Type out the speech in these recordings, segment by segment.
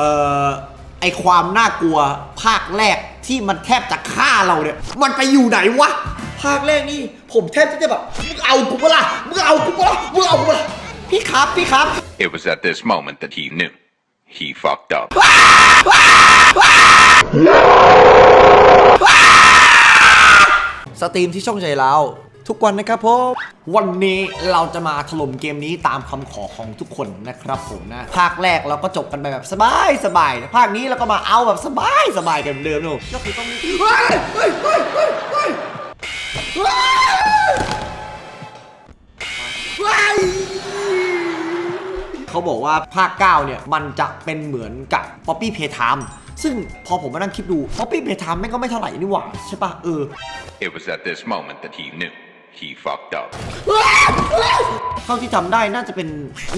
เอ่อไอความน่ากลัวภาคแรกที่มันแทบจะฆ่าเราเนี่ย มันไปอยู่ไหนวะ ภาคแรกนี่ผมแทบจะแบบมึงเอากูปะล่ะมึงเอากูปะล่ะมึงเอากูปะล่ะพี่ครับพี่ครับ It was at this moment that he knew. He fucked up. สตรีมที่ช่องใจเรา ทุกวันนะครับผมวันนี้เราจะมาถล่มเกมนี้ตามคำขอของทุกคนนะครับผมนะ ภาคแรกเราก็จบกันไปแบบสบายสบายนะภาคนี้เราก็มาเอาแบบสบายสบายกันเหมือนเดิมนะก็คือต้องเฮ้ยเฮ้ยเฮ้ยเฮ้ยเฮ้ยเฮ้ยเฮ้ยเขาบอกว่าภาค 9 เนี่ย มันจะเป็นเหมือนกับ Poppy Playtime ซึ่งพอผมมานั่งคิดดู Poppy Playtime แม่งก็ไม่เท่าไหร่นี่หว่า ใช่ปะเออ It was at this moment that he knew. He fucked up. เท่าที่จำได้น่าจะเป็น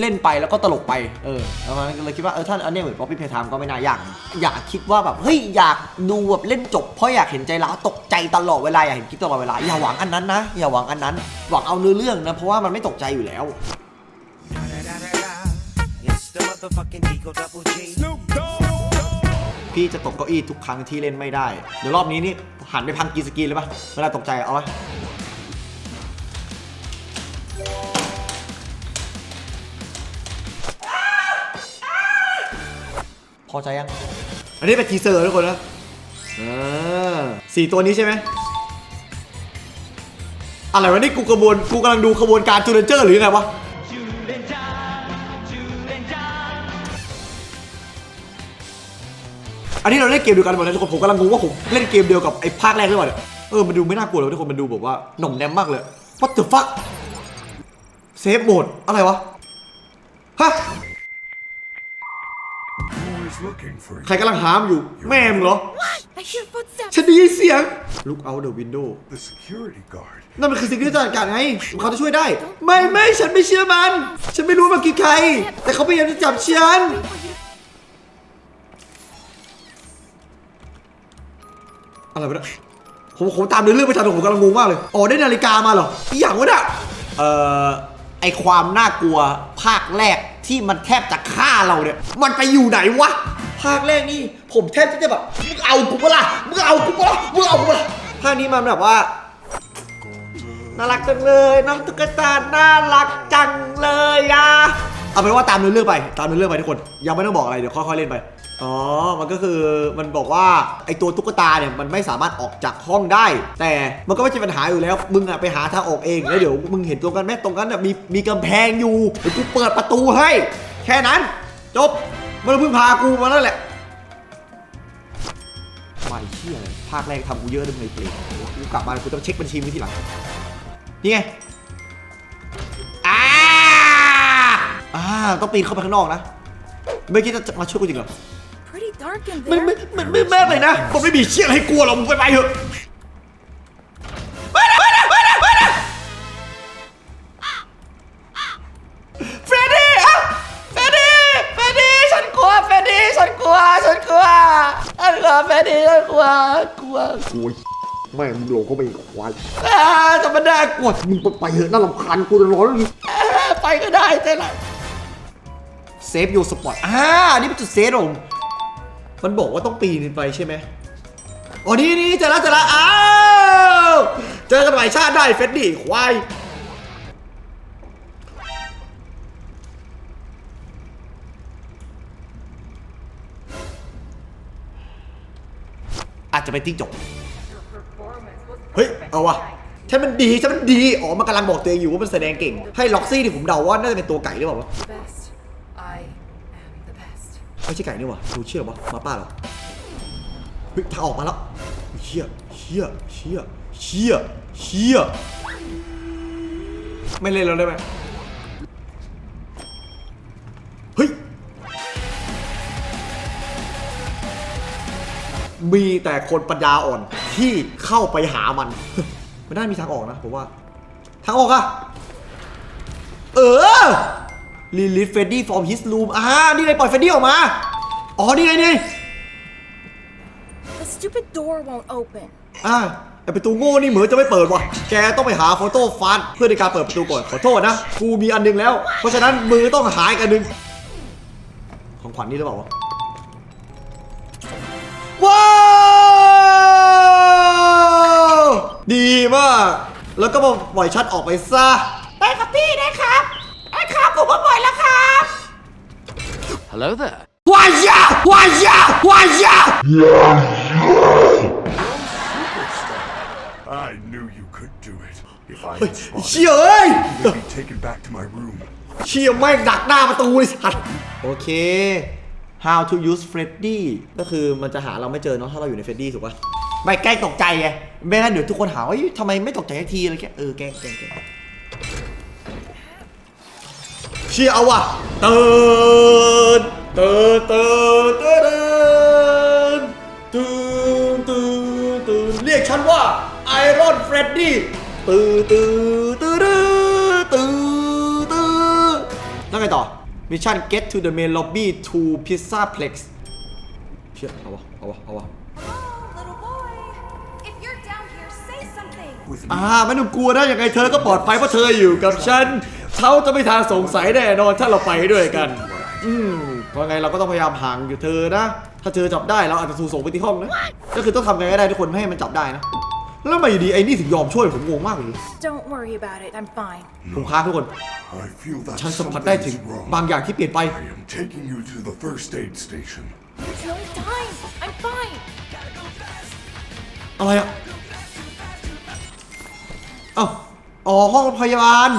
เล่นไปแล้วก็ตลกไปเออแล้วมันก็เลยคิดว่าเออท่านอันเนี้ยเหมือนป๊อปปี้เพย์ไทม์ก็ไม่น่ายากนะอยากคิดว่าแบบเฮ้ยอยากดูแบบเล่นจบเพราะอยากเห็นใจร้าวตกใจตลอดเวลาอยากเห็นคิดตลอดเวลาอย่าหวังอันนั้นนะอย่าหวังอันนั้น หวังเอาเนื้อเรื่องนะเพราะว่ามันไม่ตกใจอยู่แล้ว It's the motherfucking Eagle Double G. พี่จะตกเก้าอี้ทุกครั้งที่เล่นไม่ได้ เดี๋ยวรอบนี้นี่หันไปพังกีสกรีนเลยปะเวลาตกใจเอาไว้ พอใจยัง อันนี้เป็นทีเซอร์ทุกคนนะเออสี่ตัวนี้ใช่ไหมอะไรวะนี่กูกระบวนกูกำลังดูขบวนการจูเลนเจอร์หรือไงวะอันนี้เราเล่นเกมเดียวกันหมดนะทุกคนผมกำลังงงว่าผมเล่นเกมเดียวกับไอ้ภาคแรกหรือเปล่าเนี่ยเออมันดูไม่น่ากลัวเลยทุกคนมันดูแบบว่าหน่อมแนมมากเลย What the fuck เซฟโหมดอะไรวะฮะ ใครกำลังหามอยู่ แม่มึงเหรอ I hear footsteps. ฉันได้ยินเสียง Look out the window The security guard. นั่นมันคือสิ่งที่จัดการไงเขาจะช่วยได้ ไม่ไม่ฉันไม่เชื่อมัน ฉันไม่รู้มันคือใคร แต่เขาพยายามจะจับฉันอะไรวะเนี่ยผมผมตามเนื้อเรื่องไม่ทันผมกำลังงงมากเลย อ๋อได้นาฬิกามาเหรอ อีหยังวะเนี่ยเอ่อ ไอความน่ากลัวภาคแรก ที่มันแทบจะฆ่าเราเนี่ย มันไปอยู่ไหนวะ ภาคแรกนี่ผมแทบจะแบบมึงเอากูปะล่ะมึงเอากูปะล่ะมึงเอากูปะล่ะภาคนี้มันแบบว่า น่ารักจังเลยน้องตุ๊กตาน่ารักจังเลยอะเอาเป็นว่าตามเนื้อเรื่องไป ตามเนื้อเรื่องไปทุกคน ยังไม่ต้องบอกอะไรเดี๋ยวค่อยๆเล่นไป อ๋อ มันก็คือมันบอกว่าไอตัวตุ๊กตาเนี่ยมันไม่สามารถออกจากห้องได้ แต่มันก็ไม่ใช่ปัญหาอยู่แล้ว มึงอะไปหาทางออกเอง แล้วเดี๋ยวมึงเห็นตรงกันไหมตรงนั้นน่ะมีมีกำแพงอยู่ เดี๋ยวกูเปิดประตูให้ แค่นั้น จบมันเพิ่งพากูมาแล้วแหละไม่เชี่ยเลยภาคแรกทำกูเยอะเลยเลยเปลี่ยนกูกลับมากูต้องเช็คบัญชีมึงทีหลัง นี่ไงอ่าอ่าต้องปีนเข้าไปข้างนอกนะไม่คิดจะมาช่วยกูจริงเหรอ Pretty dark in ไม่ there. ไม่ไม่ไม่แม่เลยนะมันไม่มีเชี่ยอะไรให้กลัวหรอกมึงไปไปเถอะไปนะไปนะไปนะไปนะเฟรดดี้อะเฟรดดี้เฟรดดี้ฉันกลัวเฟรดดี้ฉันกลัวฉันกลัวฉันกลัวเฟรดดี้ฉันกลัวกลัวโอ้ยแม่งมึงหลงเข้าไปอีกควายอ่าจะมาได้กลัวมึงไปเถอะน่ารำคาญกูจะร้อนแล้วนี่อ่าไปก็ได้แต่ละเซฟยูสปอร์ตอ่านี่เป็นจุดเซฟผม มันบอกว่าต้องปีนไปใช่ไหมอ๋อนี่นี่เจอแล้วเจอแล้วอ้าวเจอกันใหม่ชาติได้เฟดดี้ควายอาจจะเป็นติ้งจกเฮ้ย เอาวะฉันมันดีฉันมันดี อ๋อ มันกำลังบอกตัวเองอยู่ว่ามันแสดงเก่ง ให้ล็อกซี่ที่ผมเดาว่าน่าจะเป็นตัวไก่หรือเปล่าวะ The best. I am the best. ไม่ใช่ไก่นี่หวะดูเชื่อปะมาป้าหรอเฮ้ยทางออกมาแล้วเชี่ยเชี่ยเชี่ยเชี่ยเชี่ยไม่เล่นแล้วได้ไหมเฮ้ยมีแต่คนปัญญาอ่อนที่เข้าไปหามันไม่น่ามีทางออกนะผมว่า ทางออกอะเออ รีลิฟเฟดดี้ฟอร์มฮิสลูมอ่านี่ไงปล่อยเฟดดี้ออกมา อ๋อ นี่ไงนี่ The stupid door won't open อ่าไอประตูโง่นี่เหมือนจะไม่เปิดวะแกต้องไปหาโฟโต้ฟานเพื่อในการเปิดประตูก่อน ขอโทษนะ กูมีอันนึงแล้ว เพราะฉะนั้นมือต้องหายกันหนึ่งของขวัญนนี่หรือเปล่าวะว้าวดีมาก แล้วก็มาปล่อยชัดออกไปซะ ครับผมมาปล่อยแล้วครับ Hello there. วายาวายาวายา I knew you could do it. If I เฮ้ย had spotted เชี่ยเอ้ย you, you'd be taken back to my room. เชี่ยแม่งดักหน้าประตูเลยสัตว์โอเค how to use Freddy ก็คือมันจะหาเราไม่เจอเนาะถ้าเราอยู่ใน Freddy ถูกปะไม่แกล้งตกใจไงไม่งั้นเดี๋ยวทุกคนหาว่าเฮ้ยทำไมไม่ตกใจสักทีอะไรแกเออแกล้งแกล้งแกล้ง เชี่ยเอาว่ะเตื่นเตื่นเตื่นเตื่นตื่นตื่นตื่นเรียกฉันว่าไอรอนเฟรดดี้ตื่นตื่นตื่นตื่นตื่นแล้วไงต่อมิชชั่น get to the main lobby to pizza plex เชี่ยเอาวะเอาวะเอาวะอ่าไม่ต้องกลัวนะยังไงเธอก็ปลอดภัยเพราะเธออยู่กับฉัน เขาจะไม่ทางสงสัยแน่นอนถ้าเราไปด้วยกัน อืมเพราะไงเราก็ต้องพยายามห่างอยู่เธอนะ ถ้าเธอจับได้เราอาจจะถูกส่งไปที่ห้องนะ ก็คือต้องทำไงก็ได้ทุกคนไม่ให้มันจับได้นะ แล้วทำไมอยู่ดีไอ้นี่ถึงยอมช่วยผมงงมากเลย Don't worry about it. I'm fine. ผมค้างทุกคน I feel that ฉันสัมผัสได้ถึง something's wrong. บางอย่างที่เปลี่ยนไป I am taking you to the first aid station. There's no time. I'm fine. อะไรอะเอ้าอ๋อห้องพยาบาล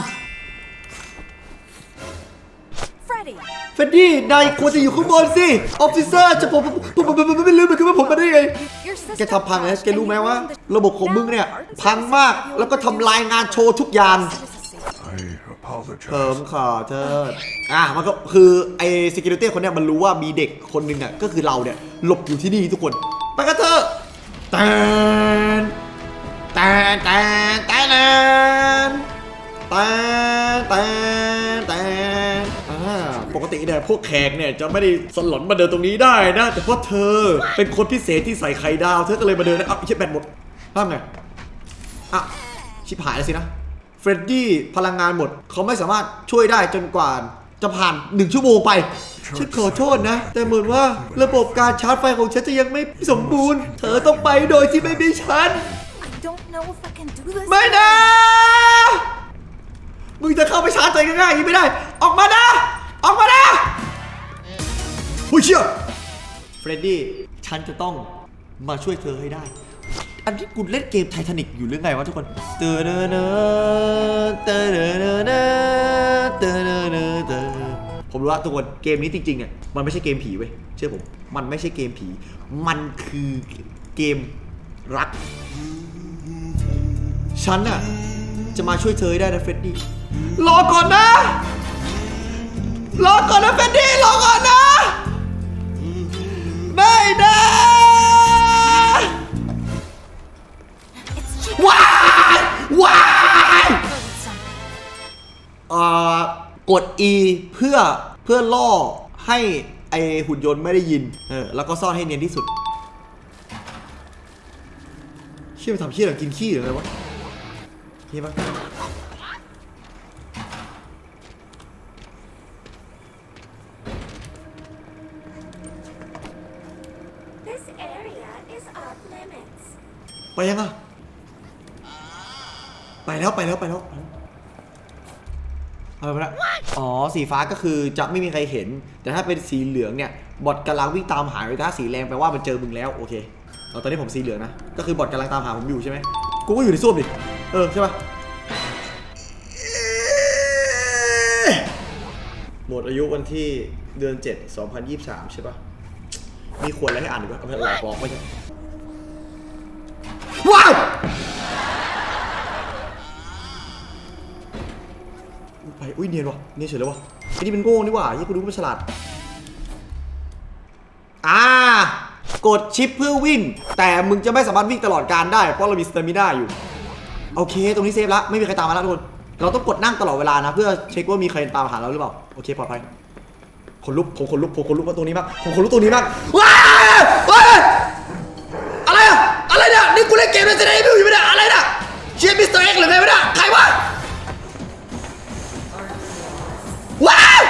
เฟดดี้นายควรจะอยู่ข้างบนสิออฟฟิเซอร์จะผมผมผมผมไม่รู้เหมือนกันว่าผมมาได้ไงแกทำพังนะแกรู้ไหมว่า ระบบของมึงเนี่ยพังมากแล้วก็ทำลายงานโชว์ทุกอย่างเพิ่มขอเธออะมันก็คือไอ้ security คนเนี้ยมันรู้ว่ามีเด็กคนหนึ่งอะก็คือเราเนี่ยหลบอยู่ที่นี่ทุกคน ไปกันเถอะแตนแตนแตนแตนแตนแตน ติเนี่ยพวกแขกเนี่ยจะไม่ได้สลอนมาเดินตรงนี้ได้นะ แต่เพราะเธอเป็นคนพิเศษที่ใส่ไข่ดาว เธอก็เลยมาเดินนะเอ้าชิบแบตหมดทำไงอะชิบหายแล้วสินะเฟรดดี้พลังงานหมด เขาไม่สามารถช่วยได้จนกว่าจะผ่านหนึ่งชั่วโมงไป ฉันขอโทษนะ แต่เหมือนว่าระบบการชาร์จไฟของฉันจะยังไม่สมบูรณ์ เธอต้องไปโดยที่ไม่มีฉัน I don't know if I can do this. ไม่นะ มึงจะเข้าไปชาร์จตัวเองง่ายๆอย่างนี้ไม่ได้ ออกมานะ ออกมานะผู้เชี่ยเฟรดดี้ ฉันจะต้องมาช่วยเธอให้ได้ อันที่กูเล่นเกมไททานิกอยู่หรือไงวะทุกคน เตอเนเนเตอเนเนเนเตอเนเนเตอผมรู้ละทุกคนเกมนี้จริงๆอะมันไม่ใช่เกมผีเว้ย เชื่อผม มันไม่ใช่เกมผี มันคือเกมรัก ฉันน่ะจะมาช่วยเธอให้ได้นะเฟรดดี้ รอก่อนนะ รอก่อนนะเฟรดดี้รอก่อนนะ ไม่นะว้ายว้าย Go with something. เอ่อกด E เพื่อเพื่อล่อให้ไอหุ่นยนต์ไม่ได้ยิน เออ แล้วก็ซ่อนให้เนียนที่สุดเชี่ยมันทำเชี่ยอะไรกินขี้หรืออะไรวะเฮียปะ ไปยังอะไปแล้วไปแล้วไปแล้วอะไปแล้วอ๋อสีฟ้าก็คือจะไม่มีใครเห็น แต่ถ้าเป็นสีเหลืองเนี่ยบอทกำลังวิ่งตามหาอยู่ถ้าสีแรงแปลว่ามันเจอมึงแล้วโอเคเอาตอนนี้ผมสีเหลืองนะก็คือบอทกำลังตามหาผมอยู่ใช่ไหมกูก็อยู่ในส้วมดิเออใช่ปะหมดอายุวันที่เดือน 7 2023 ใช่ปะมีควรอะไรให้อ่านอีกปะเอาไปหลอกบอกไม่ใช่ ว้าวไปอุ้ยเนียนวะเนียนเฉยเลยวะไอ้นี่เป็นโง่นี่หว่ายี่กูดูมันฉลาดอ่ากดชิปเพื่อวิ่ง แต่มึงจะไม่สามารถวิ่งตลอดการได้เพราะเรามีสเตมิน่าอยู่ โอเค ตรงนี้เซฟละไม่มีใครตามมาแล้วทุกคน เราต้องกดนั่งตลอดเวลานะ เพื่อเช็คว่ามีใครตามหาเราหรือเปล่า โอเคปลอดภัยคนลุกผมคนลุกผมคนลุกมาตรงนี้มากผมคนลุกตรงนี้มากว้า นี่กูเล่นเกมนั่นเซนต์ไอวิลอยู่ไม่ได้อะไรนะเชียร์มิสเตอร์เอ็กซ์หรือไม่ได้ใครวะว้าว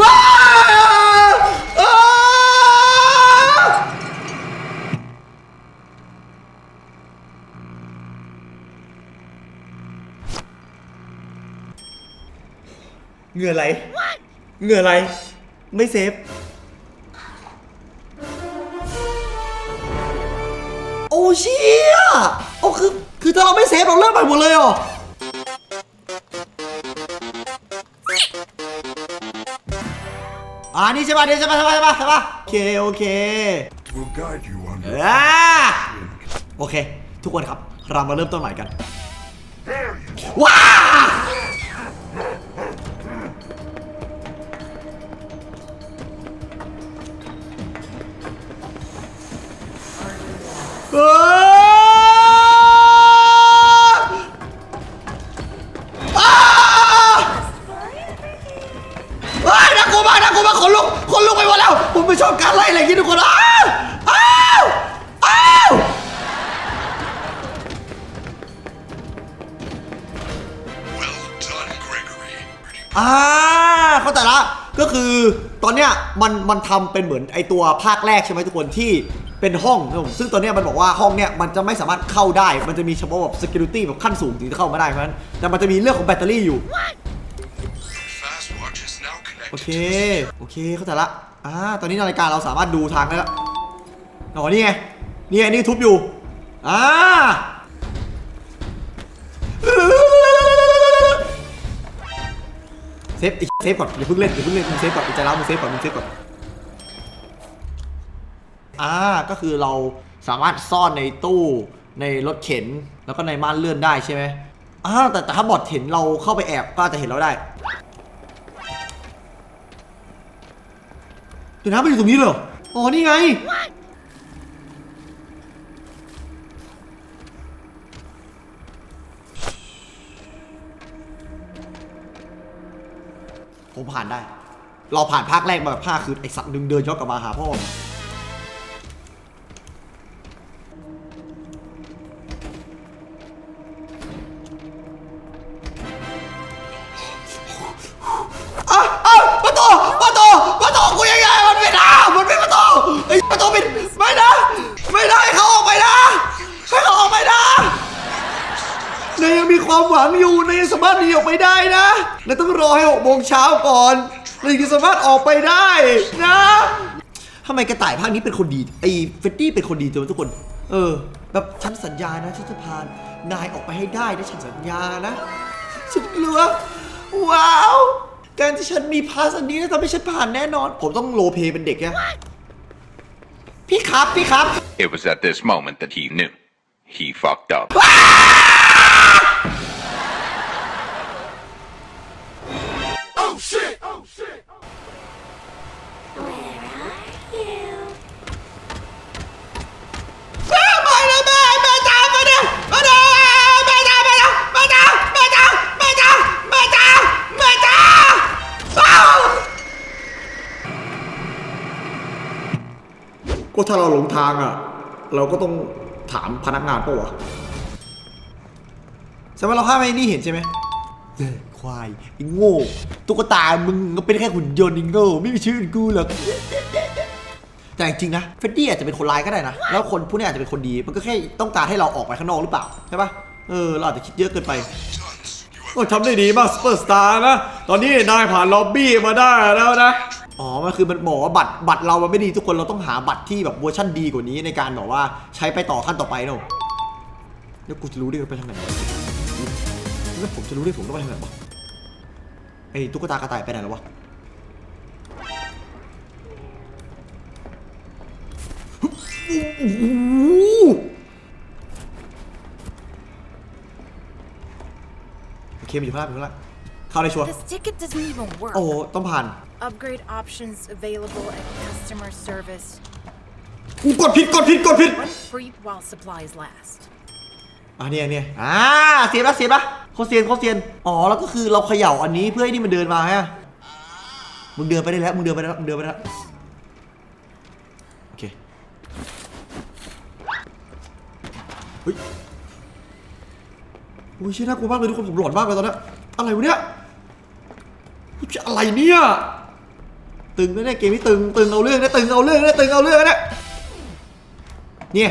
ว้าวอ้าวเหงื่อไหลเหงื่อไหลไม่เซฟ อ้เชี่ยโอ้คือคือถ้าเราไม่เซฟเราเริ่มใหม่หมดเลยเหรออ่านี่ใช่ป่ะนี่ใช่ป่ะใช่ป่ะใช่ป่ะใช่ป่ะโอเคโอเค Will guide you on your อ่าโอเค ทุกคนครับเรามาเริ่มต้นใหม่กัน ว้า อ้ยอ้าเฮ้ยน่ากลัวมากน่ากลัวมากขนลุกขนลุกไปหมดแล้ว ผมไม่ชอบการไล่อะไรอย่างนี้ทุกคนอ้าวอ้าวอ้าวอ่าเข้าใจละก็คือตอนเนี้ยมันมันทำเป็นเหมือนไอตัวภาคแรกใช่ไหมทุกคนที่ เป็นห้องนะครับผมซึ่งตอนนี้มันบอกว่าห้องเนี้ยมันจะไม่สามารถเข้าได้ มันจะมีเฉพาะแบบ security แบบขั้นสูงถึงจะเข้ามาได้เพราะฉะนั้นแต่มันจะมีเรื่องของแบตเตอรี่อยู่ โอเค โอเค เข้าใจละอ่าตอนนี้นาฬิกาเราสามารถดูทางได้ล้วอ๋อนี่ไง นี่ไงนี่ทุบอยู่ อ่าเซฟอีกเซฟก่อนอย่าเพิ่งเล่นอย่าเพิ่งเล่นมึงเซฟก่อนใจร้าวมึงเซฟก่อนมึงเซฟก่อน อ่าก็คือเราสามารถซ่อนในตู้ในรถเข็นแล้วก็ในม่านเลื่อนได้ใช่ไหมอ่าแต่แต่ถ้าบอดเห็นเราเข้าไปแอบก็อาจจะเห็นเราได้เดี๋ยวน้ำไปอยู่ตรงนี้เลยเหรออ๋อนี่ไงผมผ่านได้ เราผ่านภาคแรกมาแบบภาคคือไอสัตว์หนึ่งเดินย้อนกลับมาหาพ่อ ความหวังอยู่นายยังสามารถหนีออกไปได้นะนายต้องรอให้หกโมงเช้าก่อนนายถึงจะสามารถออกไปได้นะทำไมกระต่ายภาคนี้เป็นคนดีไอ้เฟตตี้เป็นคนดีจังวะทุกคน เออ แบบฉันสัญญานะฉันจะพานายออกไปให้ได้นะฉันสัญญานะฉันกลัวว้าวการที่ฉันมีพาสอันนี้ทำให้ฉันผ่านแน่นอน ผมต้องโรลเพลย์เป็นเด็กไงพี่ครับพี่ครับ It was at this moment that he knew. He fucked up. ก็ถ้าเราหลงทางอะ เราก็ต้องถามพนักงานปะวะใช่ไหมเราห้ามไอ้นี่เห็นใช่ไหมเฮ้ยควายไอ้โง่ตุ๊กตา มึงก็เป็นแค่หุ่นยนต์ไอ้โง่ไม่มีชื่อกูหรอก แต่จริงๆนะเฟรดดี้อาจจะเป็นคนร้ายก็ได้นะ แล้วคนผู้นี้อาจจะเป็นคนดี มันก็แค่ต้องการให้เราออกไปข้างนอกหรือเปล่า ใช่ปะเออ เราอาจจะคิดเยอะเกินไป ก็ทำได้ดีมากซูเปอร์สตาร์นะ ตอนนี้นายผ่านล็อบบี้มาได้แล้วนะ อ๋อ มันคือมันบอกว่าบัตรบัตรเรามันไม่ดีทุกคนเราต้องหาบัตรที่แบบเวอร์ชั่นดีกว่านี้ในการบอกว่าใช้ไปต่อขั้นต่อไปเนอะแล้วกูจะรู้ได้ไปทางไหนแล้วผมจะรู้ได้ผมต้องไปทางไหนวะไอ้ตุ๊กตากระต่ายไปไหนแล้ววะโอ้โหโอเคมันอยู่ข้างล่างอยู่ข้างล่าง เข้าได้ชัวร์ This ticket doesn't even work. โอ้โหต้องผ่าน Upgrade options available at customer service. กูกดผิดกดผิดกดผิด One free while supplies last. อ่าเนี่ยเนี่ยอ่าเสียบปะเสียบปะโคตรเซียนโคตรเซียนอ๋อแล้วก็คือเราเขย่าอันนี้เพื่อให้นี่มันเดินมาฮะมึงเดินไปได้แล้วมึงเดินไปได้แล้วมึงเดินไปได้แล้วโอเคเฮ้ยโอ้ยเชี่ยน่ากลัวมากเลยทุกคนผมหลอนมากเลยตอนเนี้ยอะไรวะเนี่ยเฮ้ย อะไรเนี่ยตึงนะเนี่ยเกมนี้ตึงตึงเอาเรื่องนะตึงเอาเรื่องนะตึงเอาเรื่องนะเนี่ย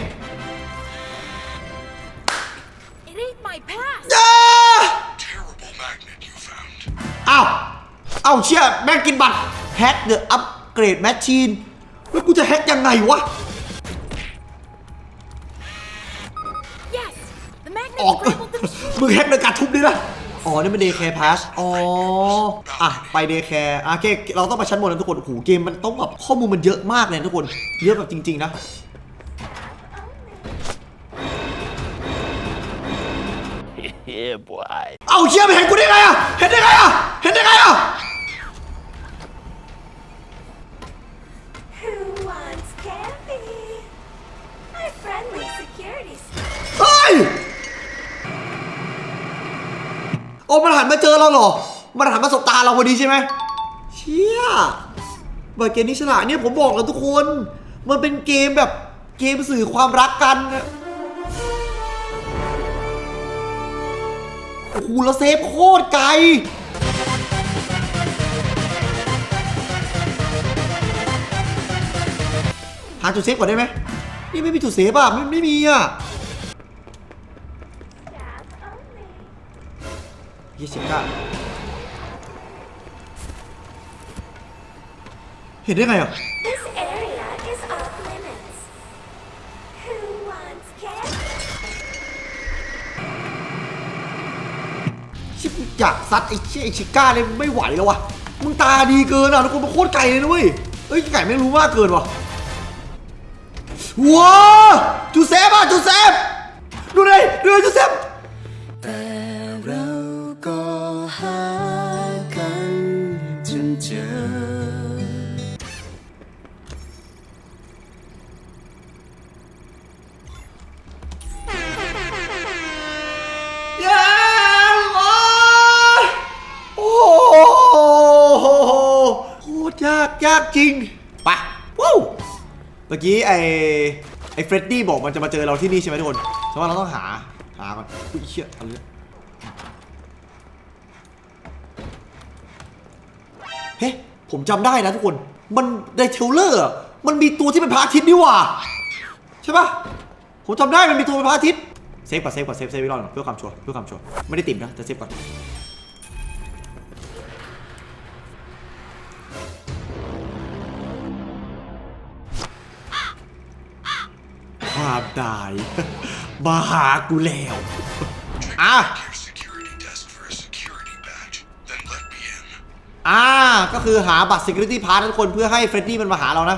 It ain't my past. จ้า Terrible magnet you found. อ้าวเอ้าเชี่ยแม่งกินบัตรแฮกเดอะอัปเกรดแมชชีนแล้วกูจะแฮกยังไงวะ Yes! The magnet ออก grappled the machine. มึงแฮกโดยการทุบนี่นะ อ๋อ นี่มันเดย์แคร์พาสอ๋อ อะ ไปเดย์แคร์โอเคเราต้องไปชั้นบนนะทุกคน โอ้โห เกมมันต้องแบบข้อมูลมันเยอะมากเลยนะทุกคน เยอะแบบจริง ๆ นะ Yeah, boy. เอาเชี่ยไปเห็นกูได้ไงอะ เห็นได้ไงอะ เห็นได้ไงอะ โอ้มันหันมาเจอเราเหรอ มันหันมาสบตาเราพอดีใช่ไหมเชี่ยบิร์ดเกมนี้ฉลาดเนี่ยผมบอกแล้วทุกคน มันเป็นเกมแบบเกมสื่อความรักกันโอ้โหแล้วเซฟโคตรไกลหาจุดเซฟก่อนได้ไหมนี่ไม่มีจุดเซฟอะไม่ไม่มีอะ 29เห็นได้ไงอะชิบอยากซัดไอ้เชี่ยไอ้ชิก้าเลยไม่ไหวแล้ววะมึงตาดีเกินอะทุกคนมาโคตรไก่เลยนุ้ยเอ้ยไก่ไม่รู้มากเกินวะว้าจูเซฟอะจูเซฟดูเลยดูเลยจูเซฟ ยากยากจริงไปะว้าวเมื่อกี้ไอ้ไอ้เฟรดดี้บอกมันจะมาเจอเราที่นี่ใช่ไหมทุกคนฉะนั้นเราต้องหาหาก่อนอุ้ยเชี่ยอะไรเนี่ยเฮ้ผมจำได้นะทุกคน มันในเทรลเลอร์อะมันมีตัวที่เป็นพระอาทิตย์นี่หว่า ใช่ปะผมจำได้มันมีตัวเป็นพระอาทิตย์เซฟก่อนเซฟก่อนเซฟเซฟไว้ก่อนเพื่อความชัวร์เพื่อความชัวร์ไม่ได้ติดนะแต่เซฟก่อนามนายมาหากูแล้วอะอ่า ก็คือหาบัตร Security Pass ทุกคนเพื่อให้เฟรดดี้มันมาหาเรานะ